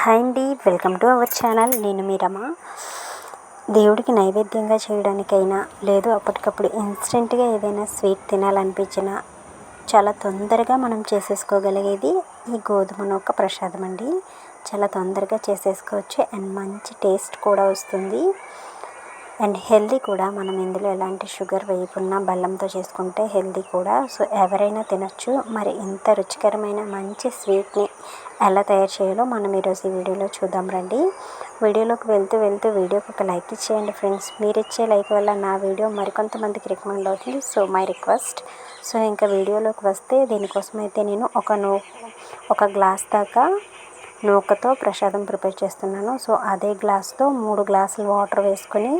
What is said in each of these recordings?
Hi అండి welcome to our channel. నేను మీ దేవుడికి నైవేద్యంగా చేయడానికైనా లేదు అప్పటికప్పుడు ఇన్స్టెంట్గా ఏదైనా స్వీట్ తినాలనిపించినా చాలా తొందరగా మనం చేసేసుకోగలిగేది ఈ గోధుమ నూక ప్రసాదం అండి. చాలా తొందరగా చేసేసుకోవచ్చు. అండ్ మంచి టేస్ట్ కూడా వస్తుంది. అండ్ హెల్దీ కూడా మనం ఇందులో ఎలాంటి షుగర్ వేయకుండా బెల్లంతో చేసుకుంటే హెల్దీ కూడా. సో ఎవరైనా తినొచ్చు. మరి ఇంత రుచికరమైన మంచి స్వీట్ని ఎలా తయారు చేయాలో మనం ఈరోజు ఈ వీడియోలో చూద్దాం రండి. వీడియోలోకి వెళ్తూ వెళ్తూ వీడియోకి ఒక లైక్ ఇచ్చేయండి ఫ్రెండ్స్. మీరు ఇచ్చే లైక్ వల్ల నా వీడియో మరికొంతమందికి రికమెండ్ అవుతుంది. So my request. సో ఇంకా వీడియోలోకి వస్తే దీనికోసం అయితే నేను ఒక నో ఒక గ్లాస్ దాకా నూకతో ప్రసాదం ప్రిపేర్ చేస్తున్నాను. సో అదే గ్లాస్తో మూడు గ్లాసులు వాటర్ వేసుకొని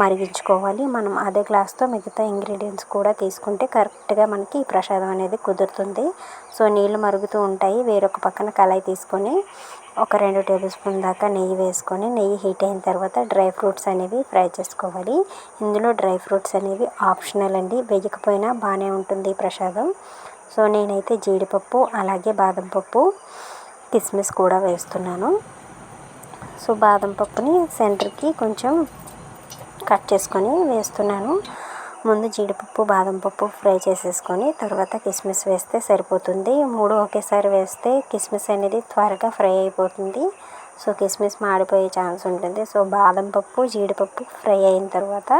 మరిగించుకోవాలి. మనం అదే గ్లాస్తో మిగతా ఇంగ్రీడియంట్స్ కూడా తీసుకుంటే కరెక్ట్గా మనకి ఈ ప్రసాదం అనేది కుదురుతుంది. సో నీళ్ళు మరుగుతూ ఉంటాయి. వేరొక పక్కన కళాయి తీసుకొని ఒక రెండు టేబుల్ స్పూన్ దాకా నెయ్యి వేసుకొని నెయ్యి హీట్ అయిన తర్వాత డ్రై ఫ్రూట్స్ అనేవి ఫ్రై చేసుకోవాలి. ఇందులో డ్రై ఫ్రూట్స్ అనేవి ఆప్షనల్ అండి. వేయకపోయినా బాగానే ఉంటుంది ప్రసాదం. సో నేనైతే జీడిపప్పు అలాగే బాదం పప్పు కిస్మిస్ కూడా వేస్తున్నాను. సో బాదం పప్పుని సెంటర్కి కొంచెం కట్ చేసుకొని వేస్తున్నాను. ముందు జీడిపప్పు బాదం పప్పు ఫ్రై చేసేసుకొని తర్వాత కిస్మిస్ వేస్తే సరిపోతుంది. మూడు ఒకేసారి వేస్తే కిస్మిస్ అనేది త్వరగా ఫ్రై అయిపోతుంది. సో కిస్మిస్ మాడిపోయే ఛాన్స్ ఉంటుంది. సో బాదం పప్పు జీడిపప్పు ఫ్రై అయిన తర్వాత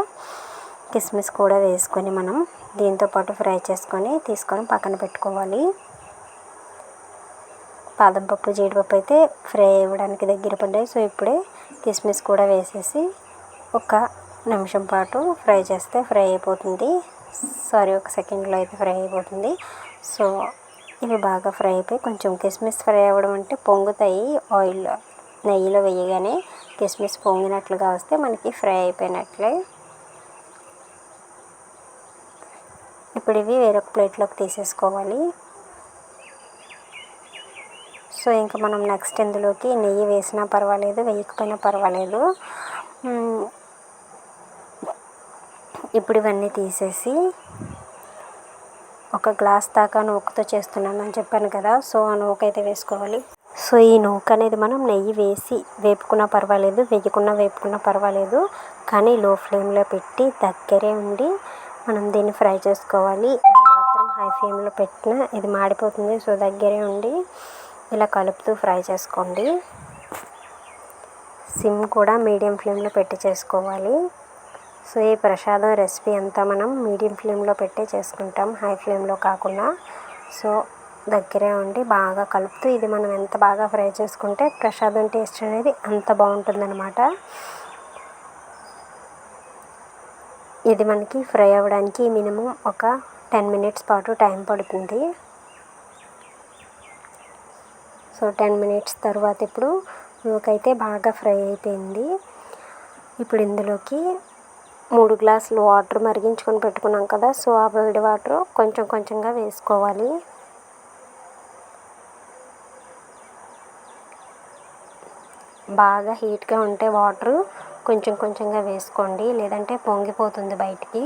కిస్మిస్ కూడా వేసుకొని మనం దీంతో పాటు ఫ్రై చేసుకొని తీసుకొని పక్కన పెట్టుకోవాలి. బాదం పప్పు జీడిపప్పు అయితే ఫ్రై అవ్వడానికి దగ్గర పడ్డాయి. సో ఇప్పుడే కిస్మిస్ కూడా వేసేసి ఒక నిమిషం పాటు ఫ్రై చేస్తే ఫ్రై అయిపోతుంది. సారీ ఒక సెకండ్లో అయితే ఫ్రై అయిపోతుంది. సో ఇవి బాగా ఫ్రై అయిపోయి కొంచెం కిస్మిస్ ఫ్రై అవ్వడం అంటే పొంగుతాయి. ఆయిల్లో నెయ్యిలో వేయగానే కిస్మిస్ పొంగినట్లుగా వస్తే మనకి ఫ్రై అయిపోయినట్లే. ఇప్పుడు ఇవి వేరొక ప్లేట్లోకి తీసేసుకోవాలి. సో ఇంకా మనం నెక్స్ట్ ఇందులోకి నెయ్యి వేసినా పర్వాలేదు వేయకపోయినా పర్వాలేదు. ఇప్పుడు ఇవన్నీ తీసేసి ఒక గ్లాస్ దాకా నూకతో చేస్తున్నాను అని చెప్పాను కదా సో ఆ నూక అయితే వేసుకోవాలి. సో ఈ నూక అనేది మనం నెయ్యి వేసి వేపుకున్నా పర్వాలేదు వేయకున్నా వేపుకున్నా పర్వాలేదు కానీ లో ఫ్లేమ్లో పెట్టి దగ్గరే ఉండి మనం దీన్ని ఫ్రై చేసుకోవాలి. మాత్రం హై ఫ్లేమ్లో పెట్టిన ఇది మాడిపోతుంది సో దగ్గరే ఉండి ఇలా కలుపుతూ ఫ్రై చేసుకోండి. సిమ్ కూడా మీడియం ఫ్లేమ్లో పెట్టి చేసుకోవాలి. సో ఈ ప్రసాదం రెసిపీ అంతా మనం మీడియం ఫ్లేమ్లో పెట్టే చేసుకుంటాం. హై ఫ్లేమ్లో కాకుండా. సో దగ్గరే ఉండి బాగా కలుపుతూ ఇది మనం ఎంత బాగా ఫ్రై చేసుకుంటే ప్రసాదం టేస్ట్ అనేది అంత బాగుంటుందన్నమాట. ఇది మనకి ఫ్రై అవ్వడానికి మినిమం ఒక టెన్ మినిట్స్ పాటు టైం పడుతుంది. సో టెన్ మినిట్స్ తర్వాత ఇప్పుడు ఉలవకైతే బాగా ఫ్రై అయిపోయింది. ఇప్పుడు ఇందులోకి మూడు గ్లాసులు వాటర్ మరిగించుకొని పెట్టుకున్నాం కదా సో ఆ వేడి వాటర్ కొంచెం కొంచెంగా వేసుకోవాలి. బాగా హీట్గా ఉంటే వాటర్ కొంచెం కొంచెంగా వేసుకోండి లేదంటే పొంగిపోతుంది బయటికి.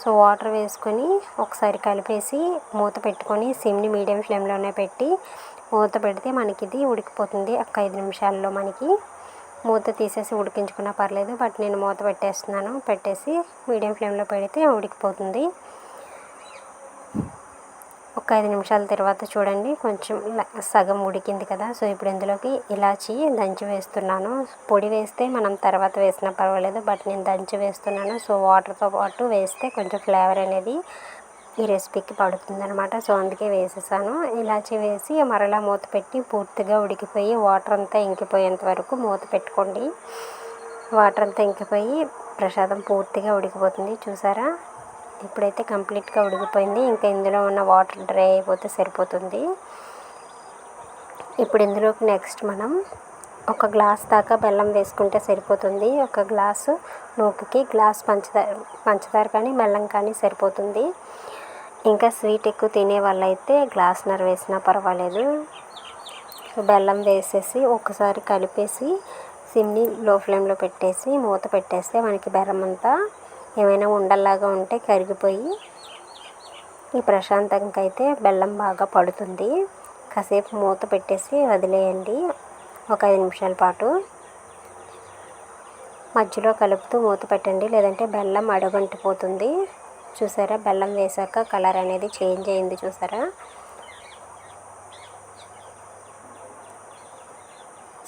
సో వాటర్ వేసుకొని ఒకసారి కలిపేసి మూత పెట్టుకొని సిమ్ని మీడియం ఫ్లేమ్లోనే పెట్టి మూత పెడితే మనకి ఇది ఉడికిపోతుంది. ఒక ఐదు నిమిషాల్లో మనకి మూత తీసేసి ఉడికించుకున్నా పర్లేదు. బట్ నేను మూత పెట్టేస్తున్నాను. పెట్టేసి మీడియం ఫ్లేమ్లో పెడితే ఉడికిపోతుంది. ఒక ఐదు నిమిషాల తర్వాత చూడండి. కొంచెం సగం ఉడికింది కదా. సో ఇప్పుడు ఇందులోకి ఇలాచి దంచి వేస్తున్నాను. పొడి వేస్తే మనం తర్వాత వేసినా పర్వాలేదు. బట్ నేను దంచి వేస్తున్నాను. సో వాటర్తో పాటు వేస్తే కొంచెం ఫ్లేవర్ అనేది ఈ రెసిపీకి పడుతుంది అనమాట సో అందుకే వేసేసాను. ఇలాచి వేసి మరలా మూత పెట్టి పూర్తిగా ఉడికిపోయి వాటర్ అంతా ఇంకిపోయేంత వరకు మూత పెట్టుకోండి. వాటర్ అంతా ఇంకిపోయి ప్రసాదం పూర్తిగా ఉడికిపోతుంది. చూసారా? ఇప్పుడైతే కంప్లీట్గా ఉడికిపోయింది. ఇంకా ఇందులో ఉన్న వాటర్ డ్రై అయిపోతే సరిపోతుంది. ఇప్పుడు ఇందులోకి నెక్స్ట్ మనం ఒక గ్లాస్ దాకా బెల్లం వేసుకుంటే సరిపోతుంది. ఒక గ్లాసు నూకకి గ్లాస్ పంచదార పంచదార కానీ బెల్లం కానీ సరిపోతుంది. ఇంకా స్వీట్ ఎక్కువ తినే వాళ్ళైతే గ్లాస్నర్ వేసినా పర్వాలేదు. బెల్లం వేసేసి ఒకసారి కలిపేసి సిమ్ని లో ఫ్లేమ్లో పెట్టేసి మూత పెట్టేస్తే మనకి బెల్లం అంతా ఏమైనా ఉండల్లాగా ఉంటే కరిగిపోయి ఈ ప్రశాంతంగా అయితే బెల్లం బాగా పడుతుంది. కాసేపు మూత పెట్టేసి వదిలేయండి. ఒక ఐదు నిమిషాల పాటు. మధ్యలో కలుపుతూ మూత పెట్టండి. లేదంటే బెల్లం అడుగంటిపోతుంది చూసారా? బెల్లం వేసాక కలర్ అనేది చేంజ్ అయింది చూసారా?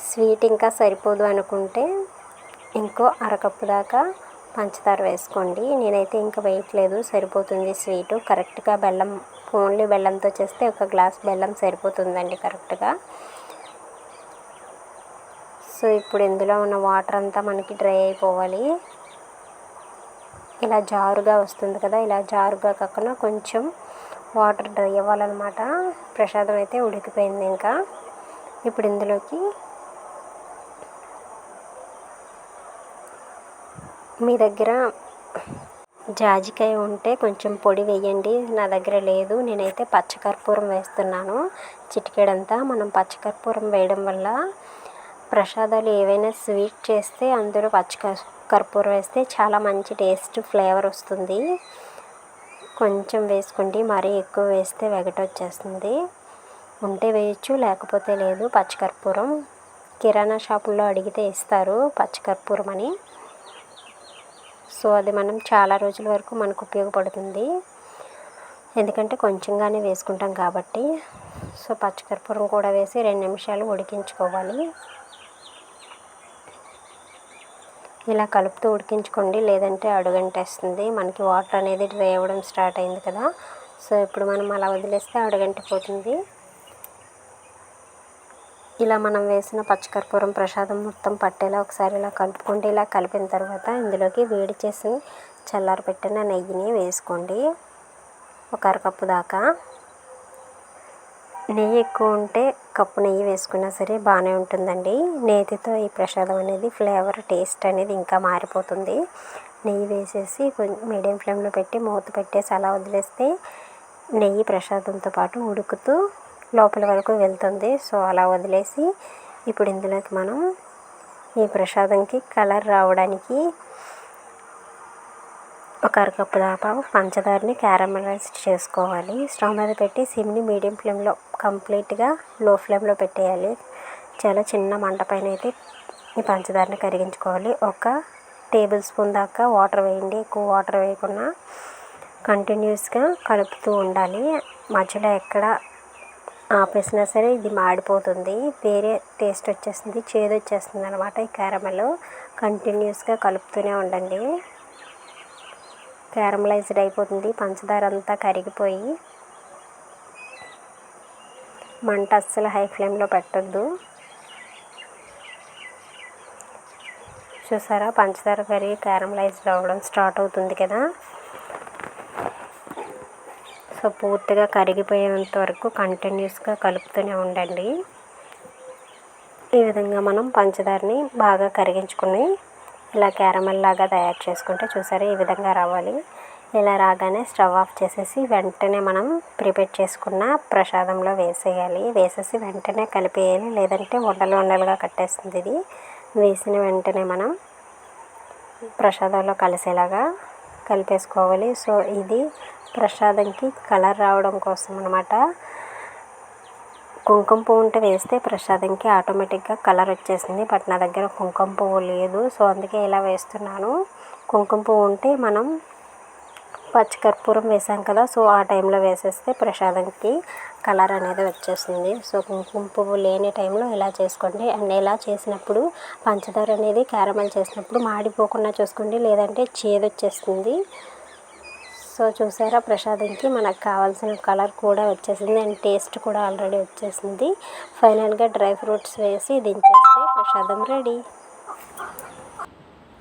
స్వీట్ ఇంకా సరిపోదు అనుకుంటే ఇంకో అరకప్పు దాకా పంచదార వేసుకోండి. నేనైతే ఇంకా వేయట్లేదు. సరిపోతుంది స్వీటు. కరెక్ట్గా బెల్లం ఓన్లీ బెల్లంతో చేస్తే ఒక గ్లాస్ బెల్లం సరిపోతుందండి కరెక్ట్గా. సో ఇప్పుడు ఇందులో ఉన్న వాటర్ అంతా మనకి డ్రై అయిపోవాలి. ఇలా జారుగా వస్తుంది కదా ఇలా జారుగా కాకుండా కొంచెం వాటర్ డ్రై అవ్వాలన్నమాట. ప్రసాదం అయితే ఉడికిపోయింది ఇంకా. ఇప్పుడు ఇందులోకి మీ దగ్గర జాజికాయ ఉంటే కొంచెం పొడి వేయండి. నా దగ్గర లేదు నేనైతే పచ్చకర్పూరం వేస్తున్నాను. చిటికెడంతా మనం పచ్చకర్పూరం వేయడం వల్ల ప్రసాదాలు ఏవైనా స్వీట్ చేస్తే అందులో పచ్చ కర్పూరం వేస్తే చాలా మంచి టేస్ట్ ఫ్లేవర్ వస్తుంది. కొంచెం వేసుకోండి మరీ ఎక్కువ వేస్తే వెగట వచ్చేస్తుంది ఉంటే వేయచ్చు లేకపోతే లేదు పచ్చకర్పూరం. కిరాణా షాపుల్లో అడిగితే ఇస్తారు పచ్చకర్పూరం అని. సో అది మనం చాలా రోజుల వరకు మనకు ఉపయోగపడుతుంది. ఎందుకంటే కొంచెంగానే వేసుకుంటాం కాబట్టి. సో పచ్చకర్పూరం కూడా వేసి రెండు నిమిషాలు ఉడికించుకోవాలి. ఇలా కలుపుతూ ఉడికించుకోండి. లేదంటే అడుగంటేస్తుంది. మనకి వాటర్ అనేది డ్రై అవ్వడం స్టార్ట్ అయింది కదా. సో ఇప్పుడు మనం అలా వదిలేస్తే అడుగంటిపోతుంది. ఇలా మనం వేసిన పచ్చకర్పూరం ప్రసాదం మొత్తం పట్టేలా ఒకసారి ఇలా కలుపుకోండి ఇలా కలిపిన తర్వాత ఇందులోకి వేడి చేసి చల్లారి పెట్టిన నెయ్యిని వేసుకోండి. ఒక అరకప్పు దాకా. నెయ్యి ఎక్కువ ఉంటే కప్పు నెయ్యి వేసుకున్నా సరే బాగానే ఉంటుందండి. నేతితో ఈ ప్రసాదం అనేది ఫ్లేవర్ టేస్ట్ అనేది ఇంకా మారిపోతుంది. నెయ్యి వేసేసి మీడియం ఫ్లేమ్లో పెట్టి మూత పెట్టేసి అలా వదిలేస్తే నెయ్యి ప్రసాదంతో పాటు ఉడుకుతూ లోపల వరకు వెళ్తుంది. సో అలా వదిలేసి ఇప్పుడు ఇందులోకి మనం ఈ ప్రసాదంకి కలర్ రావడానికి ఒక అరకప్పు దాకా పంచదారని క్యారమలైజ్ చేసుకోవాలి. స్టవ్ మీద పెట్టి సిమ్ని మీడియం ఫ్లేమ్లో కంప్లీట్గా లో ఫ్లేమ్లో పెట్టేయాలి. చాలా చిన్న మంట పైన అయితే ఈ పంచదారని కరిగించుకోవాలి. ఒక టేబుల్ స్పూన్ దాకా వాటర్ వేయండి. ఎక్కువ వాటర్ వేయకుండా కంటిన్యూస్గా కలుపుతూ ఉండాలి. మధ్యలో ఎక్కడ ఆపేసినా సరే ఇది మాడిపోతుంది. వేరే టేస్ట్ వచ్చేస్తుంది చేదు వచ్చేస్తుంది అనమాట ఈ క్యారమెల్ కంటిన్యూస్గా కలుపుతూనే ఉండండి. క్యారమలైజ్డ్ అయిపోతుంది. పంచదార అంతా కరిగిపోయి మంట అస్సలు హై ఫ్లేమ్లో పెట్టద్దు. చూసారా? పంచదార కరిగి క్యారమలైజ్డ్ అవ్వడం స్టార్ట్ అవుతుంది కదా. సో పూర్తిగా కరిగిపోయేంత వరకు కంటిన్యూస్గా కలుపుతూనే ఉండండి. ఈ విధంగా మనం పంచదారని బాగా కరిగించుకుని ఇలా క్యారమెల్ లాగా తయారు చేసుకుంటే చూసారా ఈ విధంగా రావాలి. ఇలా రాగానే స్టవ్ ఆఫ్ చేసేసి వెంటనే మనం ప్రిపేర్ చేసుకున్న ప్రసాదంలో వేసేయాలి. వేసేసి వెంటనే కలిపేయాలి. లేదంటే ఉండలు ఉండలుగా కట్టేస్తుంది ఇది. వేసిన వెంటనే మనం ప్రసాదంలో కలిసేలాగా కలిపేసుకోవాలి. సో ఇది ప్రసాదంకి కలర్ రావడం కోసం అనమాట కుంకుమ పువ్వు ఉంటే వేస్తే ప్రసాదంకి ఆటోమేటిక్గా కలర్ వచ్చేసింది. బట్ నా దగ్గర కుంకుమ పువ్వు లేదు. సో అందుకే ఇలా వేస్తున్నాను. కుంకుమ పువ్వు ఉంటే మనం పచ్చికర్పూరం వేసాం కదా సో ఆ టైంలో వేసేస్తే ప్రసాదంకి కలర్ అనేది వచ్చేస్తుంది సో కుంకుమ పువ్వు లేని టైంలో ఇలా చేసుకోండి. అండ్ ఇలా చేసినప్పుడు పంచదార అనేది క్యారమల్ చేసినప్పుడు మాడిపోకుండా చూసుకోండి. లేదంటే చేదొచ్చేస్తుంది. సో చూసారా ప్రసాదంకి మనకు కావాల్సిన కలర్ కూడా వచ్చేసింది అండ్ టేస్ట్ కూడా ఆల్రెడీ వచ్చేసింది. ఫైనల్గా డ్రై ఫ్రూట్స్ వేసి దించేస్తే ప్రసాదం రెడీ.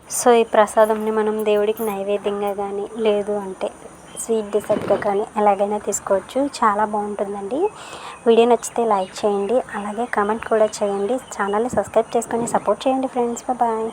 సో ఈ ప్రసాదంని మనం దేవుడికి నైవేద్యంగా కానీ లేదు అంటే స్వీట్ డిసర్ట్గా కానీ ఎలాగైనా తీసుకోవచ్చు. చాలా బాగుంటుందండి. వీడియో నచ్చితే లైక్ చేయండి అలాగే కామెంట్ కూడా చేయండి. ఛానల్ని సబ్స్క్రైబ్ చేసుకొని సపోర్ట్ చేయండి ఫ్రెండ్స్. బాయ్.